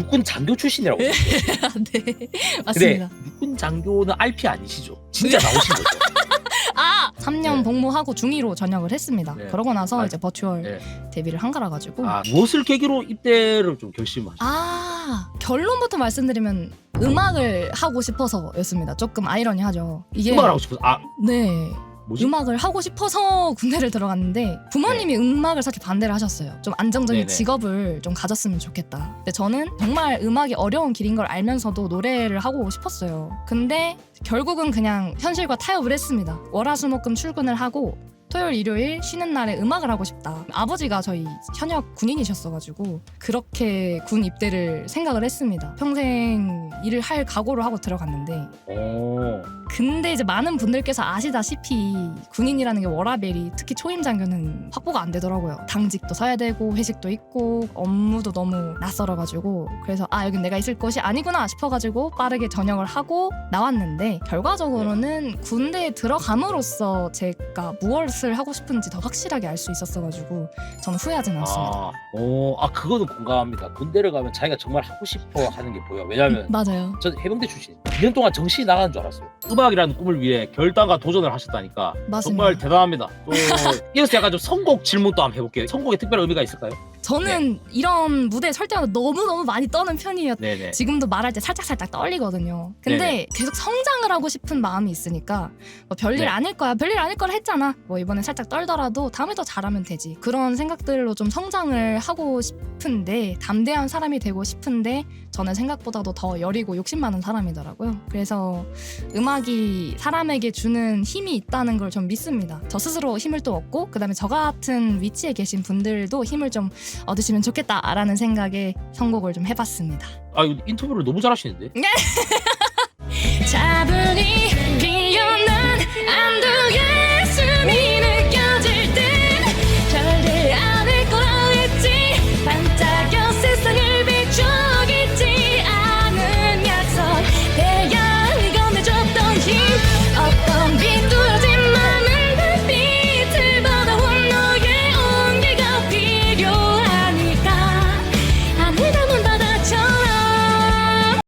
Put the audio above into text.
육군 장교 출신이라고. 네. 네 맞습니다. 육군 장교는 RP 아니시죠? 진짜 나오신 거죠? 아 3년 네. 복무하고 중위로 전역을 했습니다. 네. 그러고 나서 아, 이제 버추얼 네. 데뷔를 한 거라 가지고 아 무엇을 계기로 입대를 좀 결심하셨어요? 아 결론부터 말씀드리면 음악을 하고 싶어서였습니다. 조금 아이러니하죠. 이게 음악을 하고 싶어서 아 네 뭐지? 음악을 하고 싶어서 군대를 들어갔는데 부모님이 음악을 사실 반대를 하셨어요. 좀 안정적인 네. 네네. 직업을 좀 가졌으면 좋겠다. 근데 저는 정말 음악이 어려운 길인 걸 알면서도 노래를 하고 싶었어요. 근데 결국은 그냥 현실과 타협을 했습니다. 월화수목금 출근을 하고 토요일 일요일 쉬는 날에 음악을 하고 싶다. 아버지가 저희 현역 군인이셨어가지고 그렇게 군 입대를 생각을 했습니다. 평생 일을 할 각오를 하고 들어갔는데 어. 근데 이제 많은 분들께서 아시다시피 군인이라는 게 워라벨이 특히 초임 장교는 확보가 안 되더라고요. 당직도 서야 되고 회식도 있고 업무도 너무 낯설어가지고 그래서 아 여긴 내가 있을 곳이 아니구나 싶어가지고 빠르게 전역을 하고 나왔는데 결과적으로는 군대에 들어감으로써 제가 무엇을 하고 싶은지 더 확실하게 알 수 있었어가지고 저는 후회하진 않습니다. 아, 어, 아 그거는 공감합니다. 군대를 가면 자기가 정말 하고 싶어 하는 게 보여. 왜냐하면 맞아요. 전 해병대 출신. 2년 동안 정신이 나가는 줄 알았어요. 음악이라는 꿈을 위해 결단과 도전을 하셨다니까 맞습니다. 정말 대단합니다. 또 이어서 약간 좀 선곡 질문도 한번 해볼게요. 선곡에 특별한 의미가 있을까요? 저는 이런 무대에 설 때마다 너무너무 많이 떠는 편이에요. 네네. 지금도 말할 때 살짝 살짝 떨리거든요. 근데 네네. 계속 성장을 하고 싶은 마음이 있으니까 뭐 별일 네. 아닐 거야, 별일 아닐 거라 했잖아. 뭐 이번에 살짝 떨더라도 다음에 더 잘하면 되지. 그런 생각들로 좀 성장을 하고 싶은데 담대한 사람이 되고 싶은데 저는 생각보다도 더 여리고 욕심 많은 사람이더라고요. 그래서 음악이 사람에게 주는 힘이 있다는 걸 좀 믿습니다. 저 스스로 힘을 또 얻고 그다음에 저 같은 위치에 계신 분들도 힘을 좀 얻으시면 좋겠다라는 생각에 선곡을 좀 해봤습니다. 아 이거 인터뷰를 너무 잘하시는데.